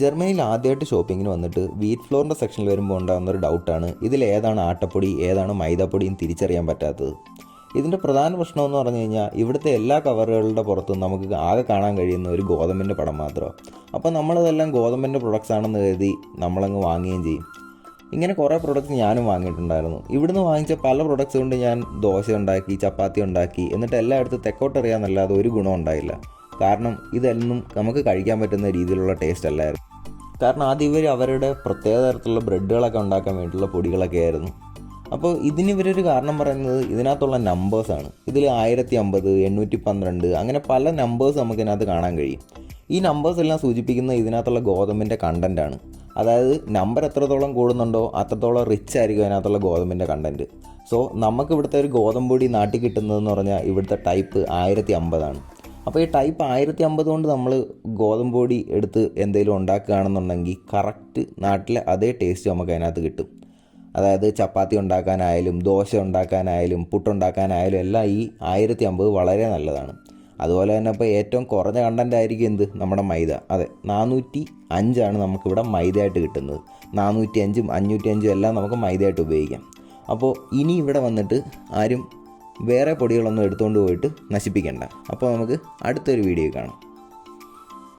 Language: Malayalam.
ജർമ്മനിയിൽ ആദ്യമായിട്ട് ഷോപ്പിങ്ങിന് വന്നിട്ട് വീറ്റ് ഫ്ലോറിന്റെ സെക്ഷനിൽ വരുമ്പോൾ ഉണ്ടാകുന്ന ഒരു ഡൗട്ടാണ് ഇതിൽ ഏതാണ് ആട്ടപ്പൊടി ഏതാണ് മൈദാപ്പൊടിയും തിരിച്ചറിയാൻ പറ്റാത്തത്. ഇതിന്റെ പ്രധാന പ്രശ്നം എന്ന് പറഞ്ഞു കഴിഞ്ഞാൽ ഇവിടുത്തെ എല്ലാ കവറുകളുടെ പുറത്തും നമുക്ക് ആകെ കാണാൻ കഴിയുന്ന ഒരു ഗോതമ്പിന്റെ പടം മാത്രമാണ് അപ്പോൾ നമ്മളിതെല്ലാം ഗോതമ്പിന്റെ പ്രൊഡക്ട്സ് ആണെന്ന് കരുതി നമ്മളങ്ങ് വാങ്ങുകയും ചെയ്യും. ഇങ്ങനെ കുറേ പ്രൊഡക്ട്സ് ഞാനും വാങ്ങിയിട്ടുണ്ടായിരുന്നു. ഇവിടുന്ന് വാങ്ങിച്ച പല പ്രൊഡക്ട്സ് കൊണ്ട് ഞാൻ ദോശ ഉണ്ടാക്കി ചപ്പാത്തി ഉണ്ടാക്കി എന്നിട്ട് എല്ലായിടത്തും തെക്കോട്ടറിയാമെന്നല്ലാതെ ഒരു ഗുണം ഉണ്ടായില്ല. കാരണം ഇതെന്നും നമുക്ക് കഴിക്കാൻ പറ്റുന്ന രീതിയിലുള്ള ടേസ്റ്റ് അല്ലായിരുന്നു. കാരണം ആദ്യം ഇവർ അവരുടെ പ്രത്യേക തരത്തിലുള്ള ബ്രെഡുകളൊക്കെ ഉണ്ടാക്കാൻ വേണ്ടിയിട്ടുള്ള പൊടികളൊക്കെ ആയിരുന്നു. അപ്പോൾ ഇതിന് ഇവരൊരു കാരണം പറയുന്നത് ഇതിനകത്തുള്ള നമ്പേഴ്സാണ് ഇതിൽ ആയിരത്തി അമ്പത് എണ്ണൂറ്റി പന്ത്രണ്ട് അങ്ങനെ പല നമ്പേഴ്സ് നമുക്ക് ഇതിനകത്ത് കാണാൻ കഴിയും. ഈ നമ്പേഴ്സ് എല്ലാം സൂചിപ്പിക്കുന്നത് ഇതിനകത്തുള്ള ഗോതമ്പിന്റെ ആണ്. അതായത് നമ്പർ എത്രത്തോളം കൂടുന്നുണ്ടോ അത്രത്തോളം റിച്ച് ആയിരിക്കും അതിനകത്തുള്ള ഗോതമ്പിന്റെ കണ്ടന്റ് സോ നമുക്ക് ഇവിടുത്തെ ഒരു ഗോതമ്പൊടി നാട്ടിൽ കിട്ടുന്നതെന്ന് പറഞ്ഞാൽ ഇവിടുത്തെ ടൈപ്പ് ആയിരത്തി അമ്പതാണ് അപ്പോൾ ഈ ടൈപ്പ് ആയിരത്തി അമ്പത് കൊണ്ട് നമ്മൾ ഗോതമ്പ് പൊടി എടുത്ത് എന്തെങ്കിലും ഉണ്ടാക്കുകയാണെന്നുണ്ടെങ്കിൽ കറക്റ്റ് നാട്ടിലെ അതേ ടേസ്റ്റ് നമുക്ക് അതിനകത്ത് കിട്ടും. അതായത് ചപ്പാത്തി ഉണ്ടാക്കാനായാലും ദോശ ഉണ്ടാക്കാനായാലും പുട്ടുണ്ടാക്കാനായാലും എല്ലാം ഈ ആയിരത്തി അമ്പത് വളരെ നല്ലതാണ്. അതുപോലെ തന്നെ ഇപ്പോൾ ഏറ്റവും കുറഞ്ഞ കണ്ടന്റ് ആയിരിക്കും എന്ത്? നമ്മുടെ മൈദ. അതെ നാനൂറ്റി അഞ്ചാണ് നമുക്കിവിടെ മൈദയായിട്ട് കിട്ടുന്നത്. നാനൂറ്റി അഞ്ചും അഞ്ഞൂറ്റി അഞ്ചും എല്ലാം നമുക്ക് മൈദയായിട്ട് ഉപയോഗിക്കാം. അപ്പോൾ ഇനി ഇവിടെ വന്നിട്ട് ആരും വേറെ പൊടികളൊന്നും എടുത്തുകൊണ്ട് പോയിട്ട് നശിപ്പിക്കണ്ട. അപ്പോൾ നമുക്ക് അടുത്തൊരു വീഡിയോ കാണാം.